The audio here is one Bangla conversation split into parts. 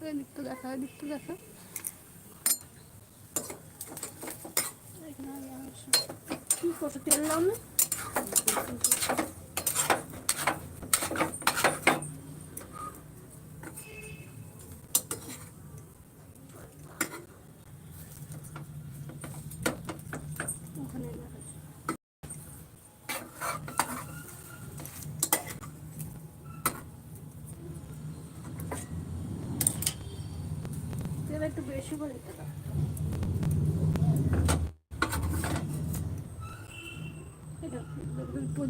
এদিকটা দেখা এদিকটা দেখা। কি করছ তেল দাও না ওখানে দেখা তেল একটু বেশি করে দিতে দাও এটা একটু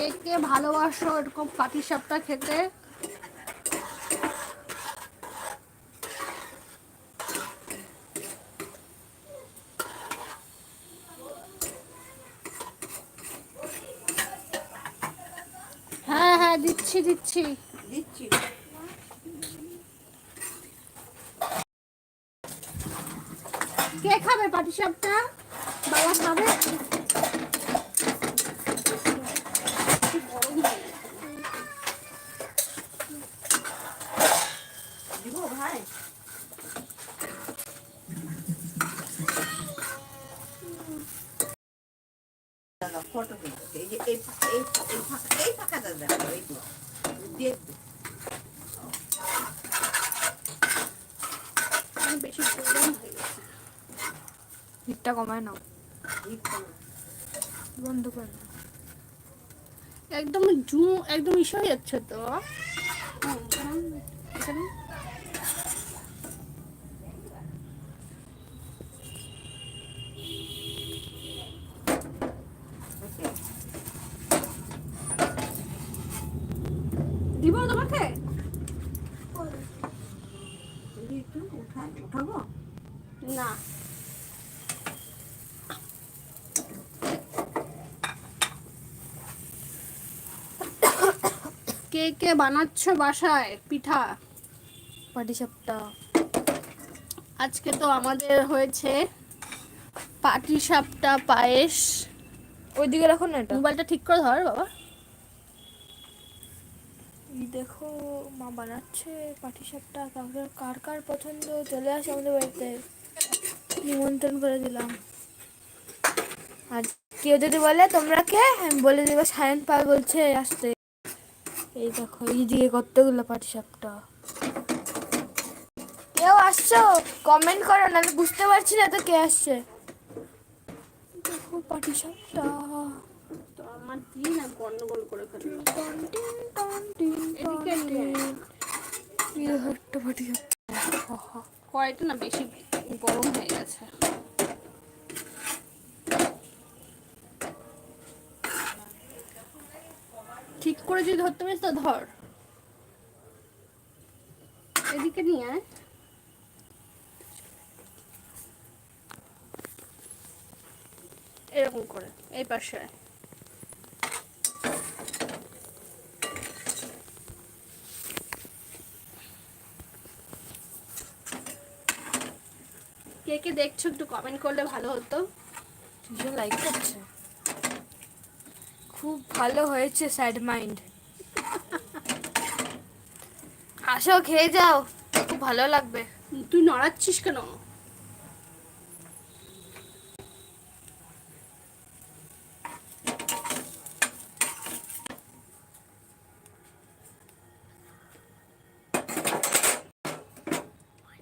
কে কে ভালোবাসো এরকম পাটি সাপটা খেতে। হ্যাঁ হ্যাঁ দিচ্ছি দিচ্ছি। দিচ্ছি। কে খাবে পাটি সাপটা বাবা খাবে দিব ভাই দাদা ফটো দিচ্ছে এই যে এই এই ফাঁকা এই ফাঁকাটা দেখো এই তো দেখবে বেশি হয়ে গেছে। হিটটা কমায় নাও। বন্ধ করে একদম জু একদম ইসে হয়ে যাচ্ছে তো হুম, এখানে- এখানে দিব তোমাকে যদি একটু উঠাই উঠাবো না কে কে বানাচ্ছ বাসায়? পিঠা? পাটিসাপটা। আজকে তো আমাদের হয়েছে পাটি সাপটা পায়েস। ওইদিকে রাখো না এটা। মোবাইলটা ঠিক করে ধর বাবা। দেখো মা বানাচ্ছে পাটিসাপটা। কাউকে কার কার পছন্দ? চলে আসে আমাদের বাড়িতে। নিমন্ত্রণ করে দিলাম। আর কেউ যদি বলে তোমরা কে আমি বলে দেবো সায়ন পাল বলছে আসতে। এই দেখো এই দিকে কতগুলো পাটিসাপটা। কেউ আসছো? কমেন্ট করো নাহলে বুঝতে পারছি না তো কে আসছে। দেখো পাটিসাপটা। তো আমার দিন আর গন্ডগোল করে। একটা পাটিসাপটা আহা। না বেশি গরম হয়ে গেছে। ঠিক করে যদি ধরতে পারিস তো ধর। এদিকে নিয়ে আয়। এরকম করে, এই পাশে। কে কে দেখছ একটু কমেন্ট করলে ভালো হতো। লাইক করছে। খুব ভালো হয়েছে স্যাড মাইন্ড আসো, খেয়ে যাও। খুব ভালো লাগবে। তুই নড়াচ্ছিস কেন?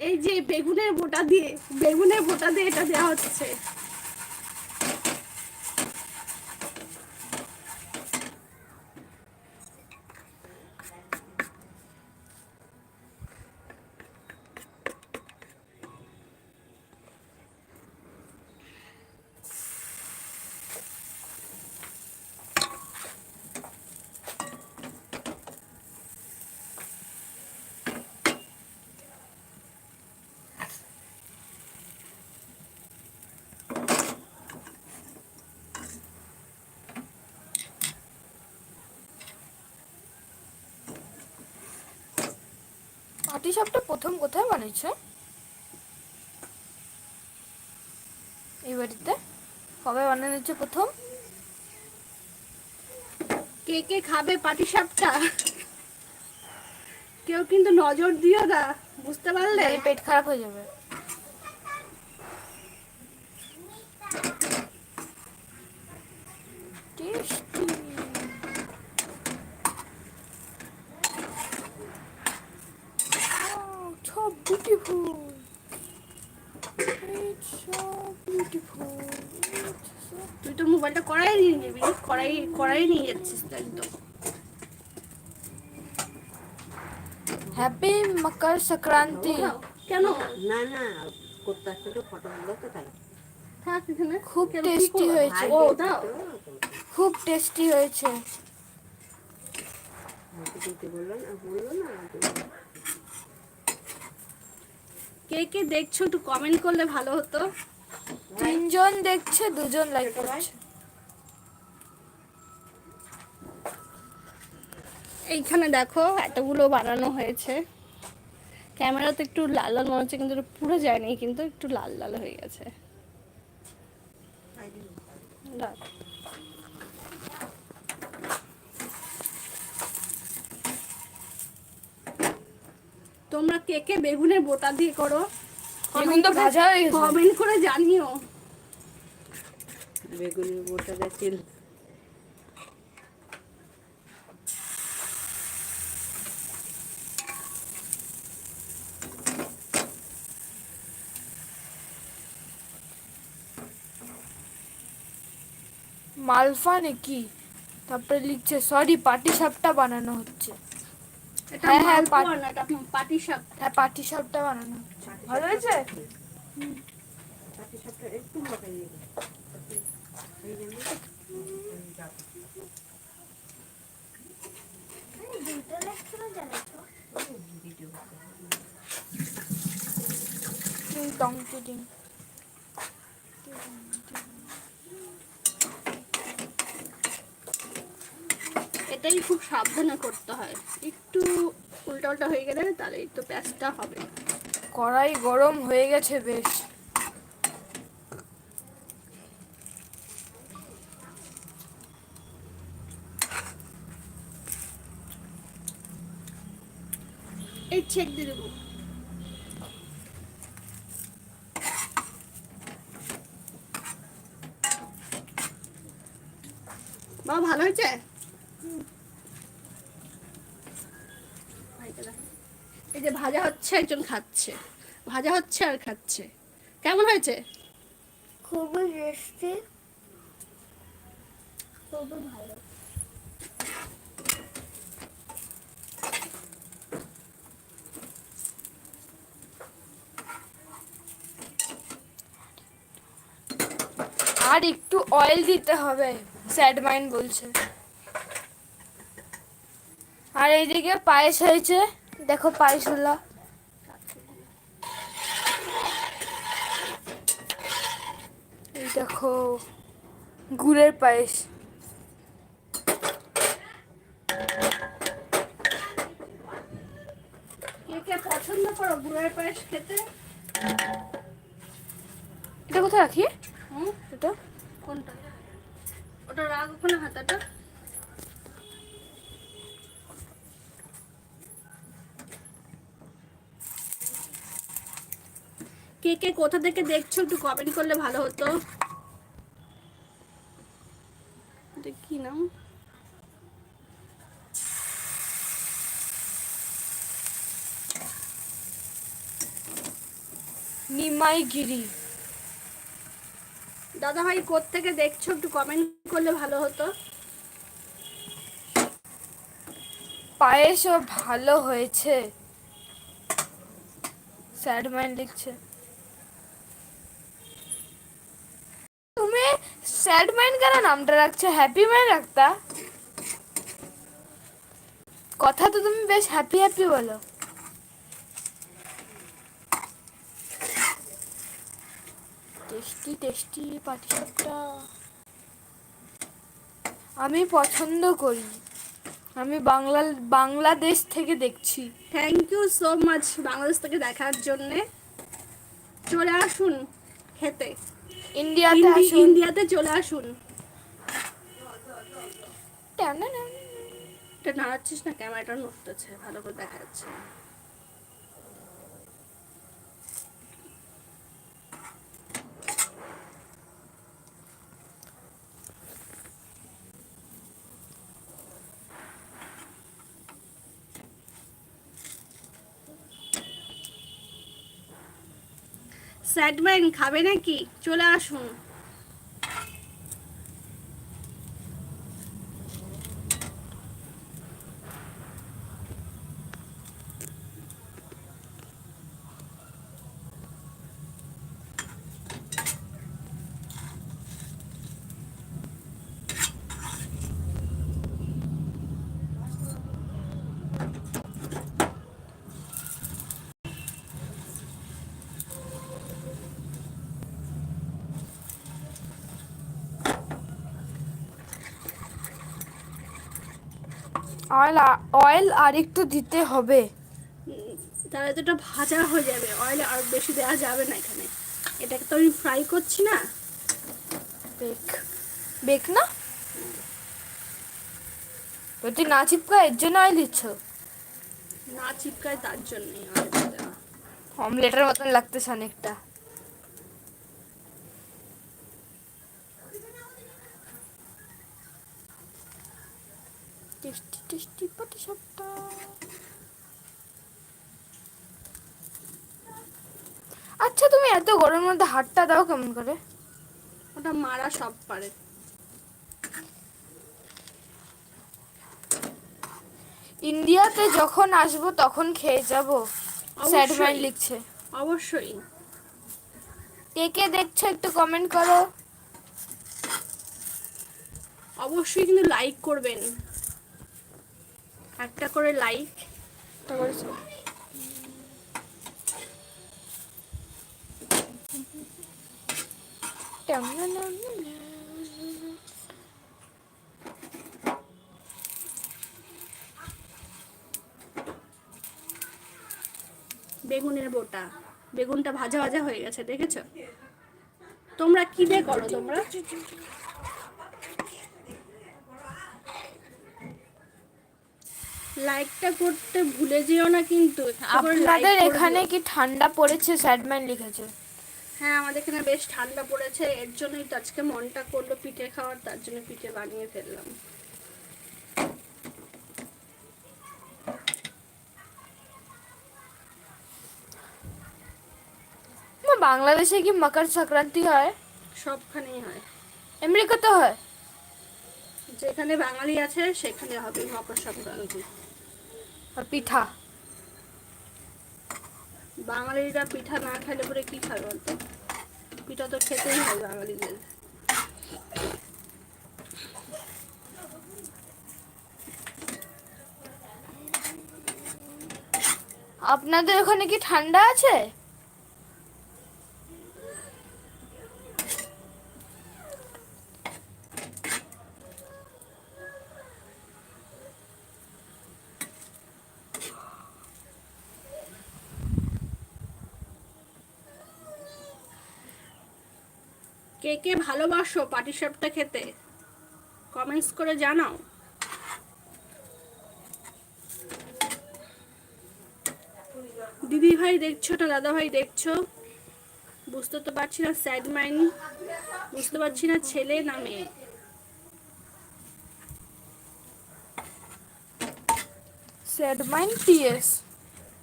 এই যে বেগুনের বোটা দিয়ে, বেগুনের বোটা দিয়ে এটা দেওয়া হচ্ছে পাটি সাপটা প্রথম কোথায় বানিয়েছে এই বাড়িতে? কবে বানানো প্রথম? কে কে খাবে পাটি সাপটা কেউ কিন্তু নজর দিও না বুঝতে পারলে? পেট খারাপ হয়ে যাবে। Tasty. Wow, so beautiful. It's so beautiful. তুই তো মোবাইলটা কড়াই নিয়ে নিবি। কড়াই কড়াই নিয়ে যাচ্ছিস তো একদম। হ্যাপি মকর সংক্রান্তি। কেন? না না করতে আসছে তো ফটোগুলো তো তাই। থাক এখানে খুব টেস্টি? হয়েছে। ও দাও। খুব টেস্টি হয়েছে। বলল না বলল না। কে কে দেখছ একটু কমেন্ট করলে ভালো হতো। তিনজন দেখছে দুজন লাইক করছে। এইখানে দেখো এতগুলো বানানো হয়েছে। ক্যামেরাতে একটু লাল লাল মনে হচ্ছে কিন্তু পুরো যায়নি কিন্তু একটু লাল লাল হয়ে গেছে। তোমরা কে কে বেগুনের বোটা দিয়ে করো? বেগুন তো ভাজা হয়ে গেছে। কমেন্ট করে জানিও। বেগুনের বোটা যাচ্ছিল মালফা নাকি? তারপরে লিখছে সরি পাটি সাপটা বানানো হচ্ছে। এটা হ্যাঁ, হ্যাঁ, পাট- শাক। হ্যাঁ পাটি সাপটা বানানো ভালো হয়েছে? পাটি একটু এটাই খুব সাবধানে করতে হয়। একটু উল্টা উল্টা হয়ে গেলে তাহলে তো প্যাঁচটা হবে। কড়াই গরম হয়ে গেছে বেশ। এই চেক দিয়ে দেবো বাবা ভালো হয়েছে এই যে ভাজা হচ্ছে একজন খাচ্ছে। ভাজা হচ্ছে আর খাচ্ছে। কেমন হয়েছে? খুবই টেস্টি খুবই ভালো। আর একটু অয়েল দিতে হবে স্যাড মাইন্ড বলছে। আর এইদিকে পায়েস হয়েছে। দেখো পায়েস হলো এই দেখো গুড়ের পায়েস। কে কে পছন্দ করো গুড়ের পায়েস খেতে? এটা কোথায় রাখি? হুম? এটা? কোনটা? ওটা রাগ ওখানে হাতাটা। কে কে কোথা থেকে দেখছ একটু কমেন্ট করলে ভালো হতো। কি নাম? নিমাইগিরি। দাদা ভাই থেকে দেখছ একটু কমেন্ট করলে ভালো হতো। পায়েসও ভালো হয়েছে। স্যাড মাইন্ড লিখছে তুমি স্যাড মাইন্ড কেন নামটা রাখছো হ্যাপি মাইন্ড রাখতা কথা তো তুমি বেশ হ্যাপি হ্যাপি বলো টেস্টি টেস্টি পাটিসাপটা আমি পছন্দ করি আমি বাংলা বাংলাদেশ থেকে দেখছি thank you so much Bangladesh থেকে দেখার জন্যে চলে আসুন খেতে ইন্ডিয়াতে আসুন। ইন্ডিয়াতে চলে আসুন। এটা নাড়াচ্ছিস না ক্যামেরাটা নড়তেছে ভালো করে দেখা যাচ্ছে স্যাডম্যান খাবে নাকি? চলে আসুন। অয়েল অয়েল আর একটু দিতে হবে। তাহলে তো এটা ভাজা হয়ে যাবে। অয়েল আর বেশি দেওয়া যাবে না এখানে। এটাকে তো আমি ফ্রাই করছি না। বেক বেক না? যদি না চিপকা এর জন্য অয়েল দিচ্ছ? না চিপকায় তার জন্যই অয়েলটা দেওয়া অমলেটের মতন লাগতেছে অনেকটা। টেস্টি টেস্টি পাটি সাপটা আচ্ছা তুমি এত গরমের মধ্যে হাতটা দাও কেমন করে? ওটা মারা সব পারে। ইন্ডিয়াতে যখন আসব তখন খেয়ে যাব স্যাড অবশ্যই। মাইন্ড লিখছে। অবশ্যই। কে কে দেখছ একটু কমেন্ট করো। অবশ্যই কিন্তু লাইক করবেন। একটা করে লাইক তারপরে সব। বেগুনের বোটা। বেগুনটা ভাজা ভাজা হয়ে গেছে, দেখেছ? তোমরা কি দিয়ে করো তোমরা? লাইকটা করতে ভুলে যেও না কিন্তু। আপনাদের এখানে কি ঠান্ডা পড়েছে? স্যাডম্যান লিখেছে। হ্যাঁ আমাদের এখানে বেশ ঠান্ডা পড়েছে। এর জন্যই তো আজকে মনটা করল পিঠে খাওয়ার তার জন্য পিঠে বানিয়ে ফেললাম। না, বাংলাদেশে কি মকর সংক্রান্তি হয়? সবখানেই হয়। আমেরিকাতে হয়? যেখানে বাঙালি আছে সেখানে হবে মকর সংক্রান্তি। আর পিঠা। বাঙালিরা পিঠা না খেলে পরে কি খাবে বলতো? পিঠা তো খেতেই হয় বাঙালিদের। আপনাদের ওখানে কি ঠান্ডা আছে? কে কে ভালোবাসো পাটিসাপটা খেতে? কমেন্টস করে জানাও। দিদি ভাই দেখছ না দাদা ভাই দেখছ? বুঝতে তো পারছি না, স্যাড মাইন্ড বুঝতে পারছি না, ছেলে না মেয়ে? স্যাডমাইন টিএস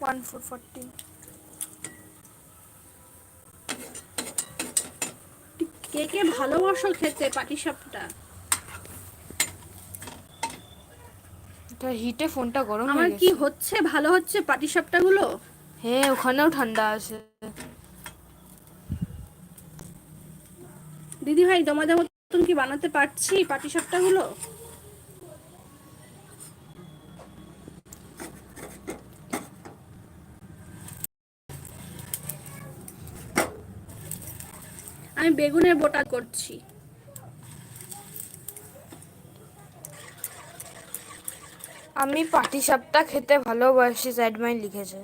ওয়ান ফোর ফোরটি কে কে ভালোবাসো খেতে পাটিসাপটা এটা হিটে ফোনটা গরম আমার কি হচ্ছে? ভালো হচ্ছে পাটিসাপটা গুলো হ্যাঁ ওখানেও ঠান্ডা আছে। দিদি ভাই তোমাদের মতন কি বানাতে পারছি পাটিসাপটা গুলো আমি বেগুনের বোটা করছি। আমি পাটি সাপটা খেতে ভালোবাসি স্যাডমাইন লিখেছে।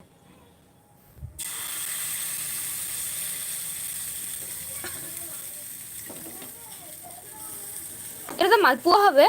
এটা তো মালপোয়া হবে।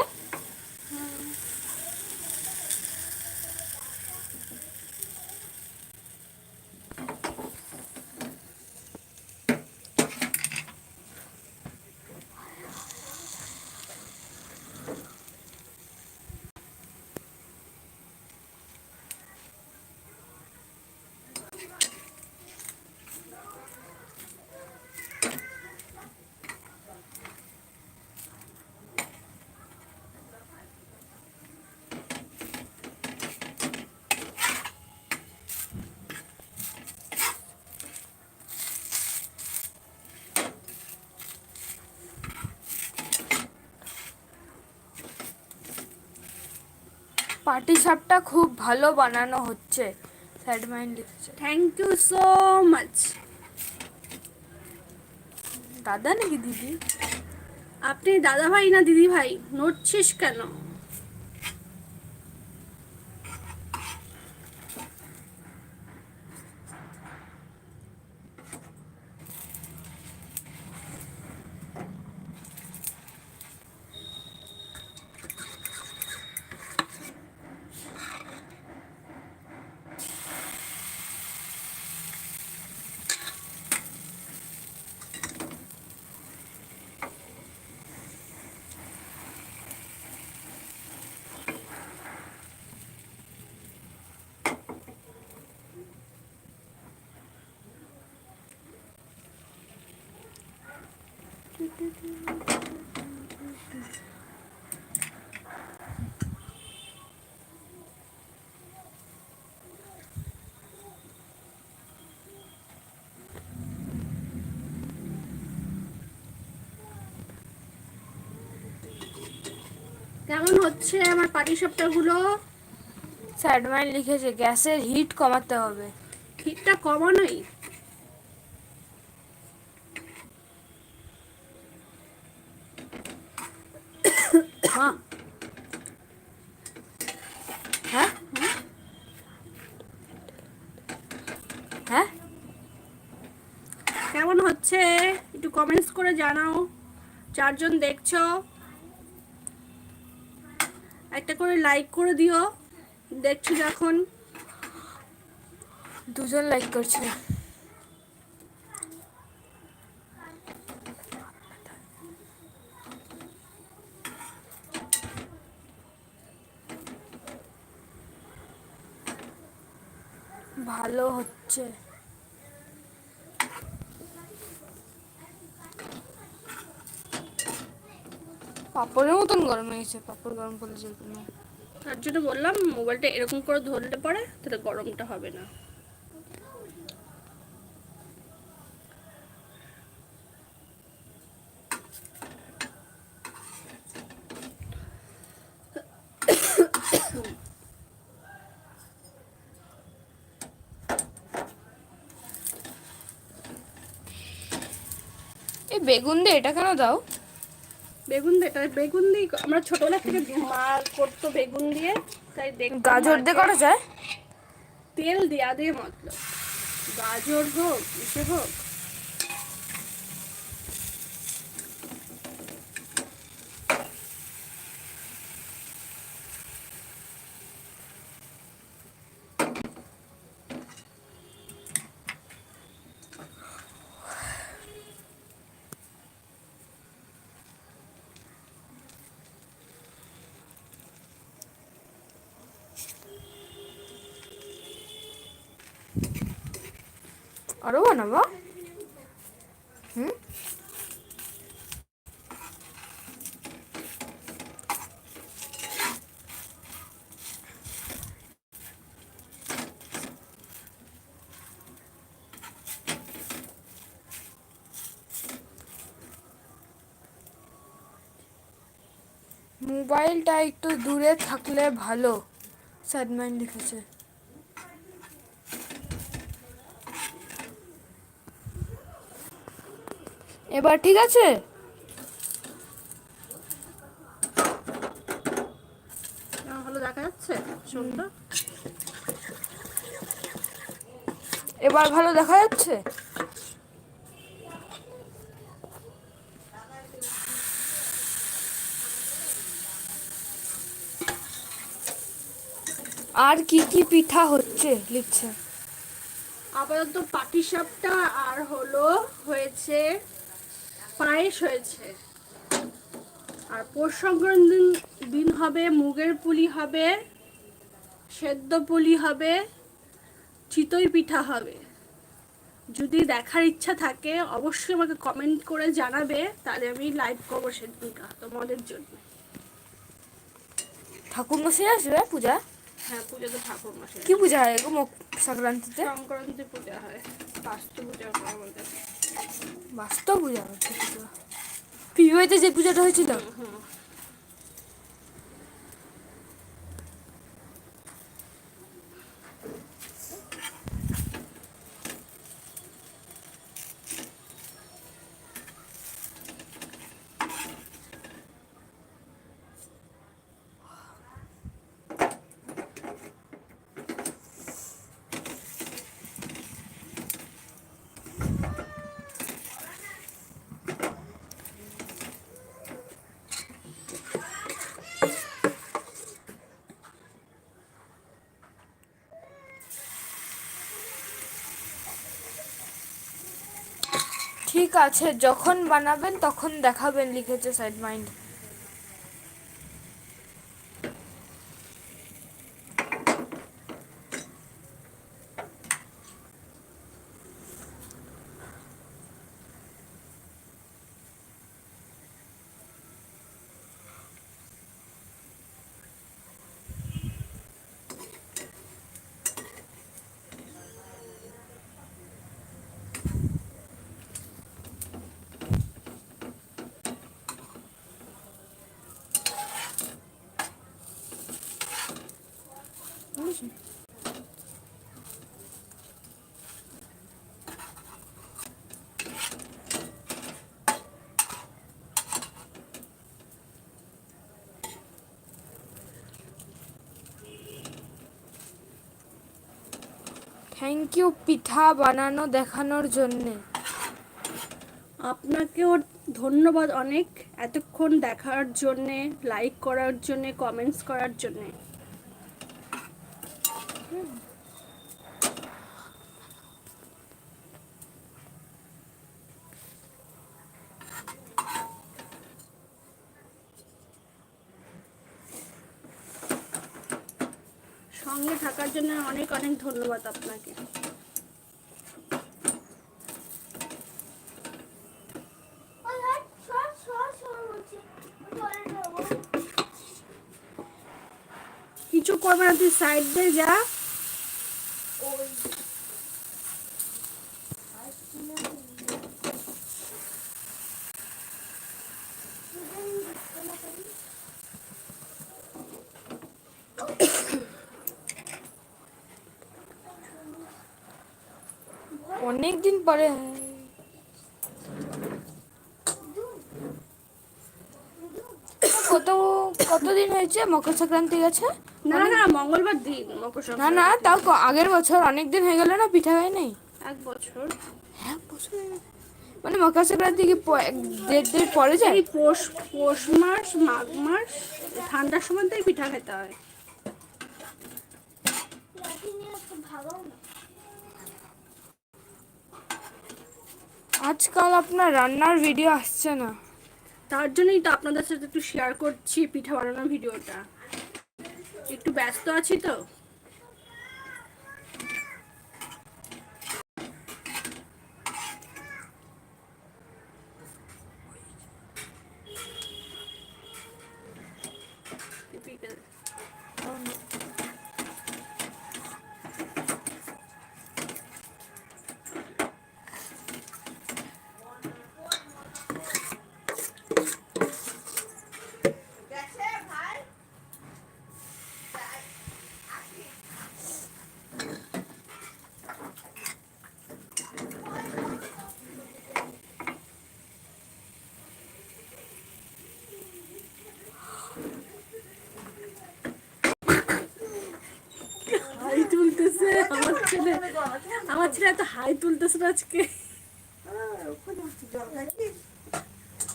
পাটিসাপটা খুব ভালো বানানো হচ্ছে। স্যাডমাইন লিখছে। থ্যাংক ইউ সো মাচ দাদা নাকি দিদি? আপনি দাদা ভাই না দিদি ভাই নড়ছিস কেন? কেমন হচ্ছে আমার পাটি গুলো স্যাডমাইন লিখেছে গ্যাসের হিট কমাতে হবে। হিটটা কমানোই হ্যাঁ হ্যাঁ হ্যাঁ কেমন হচ্ছে একটু কমেন্টস করে জানাও। চারজন দেখছ। একটা করে লাইক করে দিও। দেখছ যখন। দুজন লাইক করছে। ভালো হচ্ছে। পাপড়ের মতন গরম হয়ে গেছে পাপড় গরম করলে না তার জন্য বললাম মোবাইলটা এরকম করে ধরলে পরে তাহলে গরমটা হবে না। এই বেগুন দিয়ে এটা কেন দাও? বেগুন দিয়ে এটা বেগুন দিয়ে আমরা ছোটবেলা থেকে মা করতো বেগুন দিয়ে তাই দেখ গাজর দিয়ে করা যায়। তেল দিয়া দিয়ে মতলব। গাজর হোক ইসে হোক আরও বানাবো। হুম? মোবাইলটা একটু দূরে থাকলে ভালো স্যাডম্যান লিখেছে। এবার ঠিক আছে? ভালো দেখা যাচ্ছে? এবার ভালো দেখা যাচ্ছে? আর কি কি পিঠা হচ্ছে? লিখছে। আপাতত পাটিসাপটা আর হলো হয়েছে পায়েস হয়েছে। আর পৌষ সংক্রান্তি দিন- দিন হবে, মুগের পুলি হবে, সেদ্ধ পুলি হবে, চিতই পিঠা হবে। যদি দেখার ইচ্ছা থাকে, অবশ্যই আমাকে কমেন্ট করে জানাবে, তাহলে আমি লাইভ করব সেদিনকা তোমাদের জন্য। ঠাকুর মশাই আসবে পূজা? হ্যাঁ পুজোতে ঠাকুর মাসে। কি পূজা হয় গো সংক্রান্তিতে? সংক্রান্তি পূজা হয়। বাস্তব পূজা হয় আমাদের। বাস্তব পূজা হচ্ছে পিবিতে যে পূজাটা হয়েছিল? হুম। ঠিক আছে যখন বানাবেন তখন দেখাবেন লিখেছে সাইড মাইন্ড থ্যাংক ইউ পিঠা বানানো দেখানোর জন্যে। আপনাকেও ধন্যবাদ অনেক এতক্ষণ দেখার জন্যে লাইক করার জন্যে কমেন্টস করার জন্যে। সঙ্গে থাকার জন্য অনেক অনেক ধন্যবাদ আপনাকে। কিছু করবে না তুই সাইড দিয়ে যা অনেক দিন পরে কত হয়েছে মকর সংক্রান্তি গেছে? না না মঙ্গলবার দিন মকর না না তাও আগের বছর অনেক দিন হয়ে গেল না পিঠা হয় নাই? এক বছর। এক বছর মানে মকর সংক্রান্তি কি দেড় দেড় পরে যায়? পৌষ পৌষ মাস মাঘ মাস ঠান্ডার সময় তো পিঠা খেতে হয়। আজকাল আপনার রান্নার ভিডিও আসছে না। তার জন্যই তো আপনাদের সাথে একটু শেয়ার করছি পিঠা বানানোর ভিডিওটা। একটু ব্যস্ত আছি তো গেছে ভাই তুলতেছে আমার ছেলে আমার ছেলে এত হাই তুলতেছে আজকে?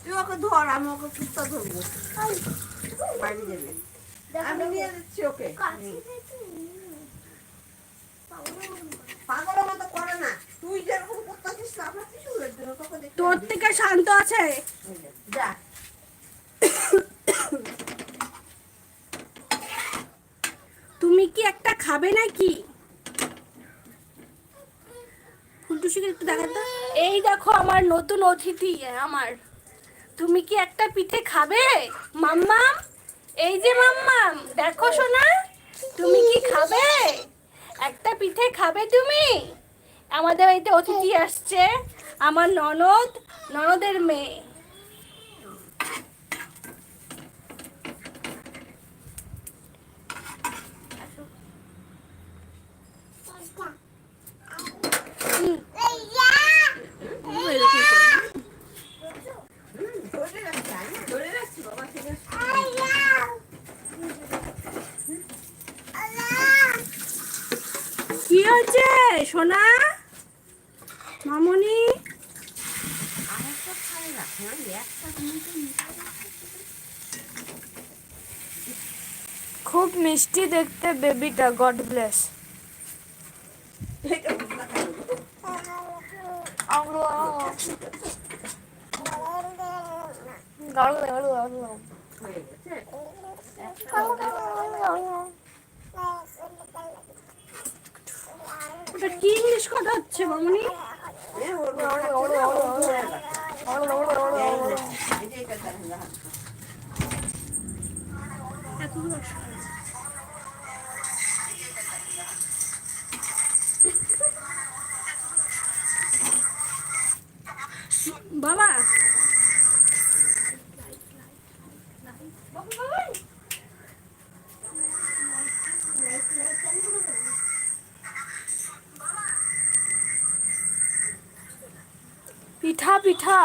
তুই ওকে ধর আমি ওকে ধরবো। বাড়ি আমি নিয়ে যাচ্ছি ওকে। তোর থেকে শান্ত আছে যা তুমি কি একটা খাবে নাকি ফুলটুসিকে একটু দেখাতো এই দেখো আমার নতুন অতিথি আমার। তুমি কি একটা পিঠে খাবে? মাম্মাম? এই যে মাম্মাম, দেখো সোনা, তুমি কি খাবে? একটা পিঠে খাবে তুমি? আমাদের বাড়িতে অতিথি আসছে, আমার ননদ, ননদের মেয়ে হুম, ধরে রাখছি আমি ধরে রাখছি বাবা ঠিক আছে কি হয়েছে সোনা মামনি আমার সব খালি রাখ না একটা মিনিটে খুব মিষ্টি দেখতে বেবিটা গড ব্লেস ওটা কি ইংলিশ কথা বাবা। পিঠা পিঠা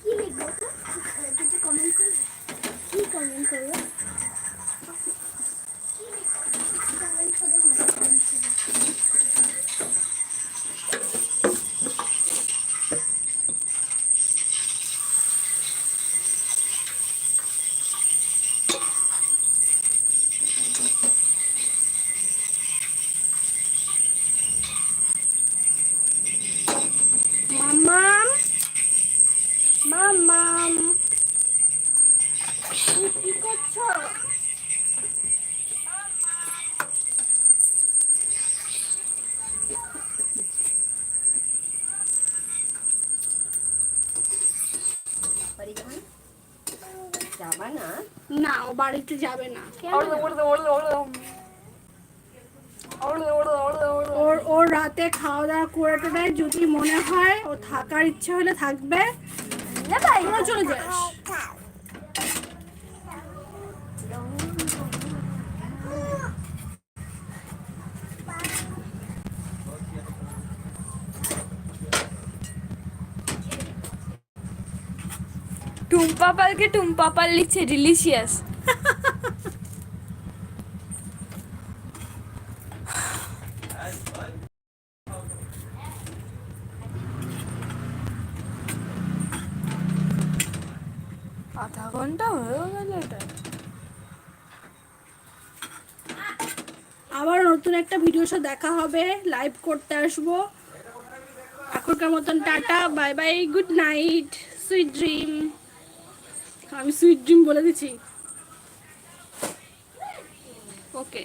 কি লিখব তো কিছু কমেন্ট করবে কি কমেন্ট করবে কমেন্ট করে মাম্মাম মাম্মাম তুমি কি করছ বাড়ি যাবে না? যাবা না না ও বাড়িতে যাবে না। ওর ওর রাতে খাওয়া দাওয়া যদি মনে হয় ও থাকার ইচ্ছে হলে থাকবে। চলে যাস। টুম্পা পালকে টুম্পা পাল লিখছে ডিলিশিয়াস আধা ঘণ্টা হয়ে গেল এটা। আবার নতুন একটা ভিডিও সাথে দেখা হবে লাইভ করতে আসব। এখনকার মতন tata bye bye good night sweet dream আমি সুইট ড্রিম বলে দিচ্ছি। ওকে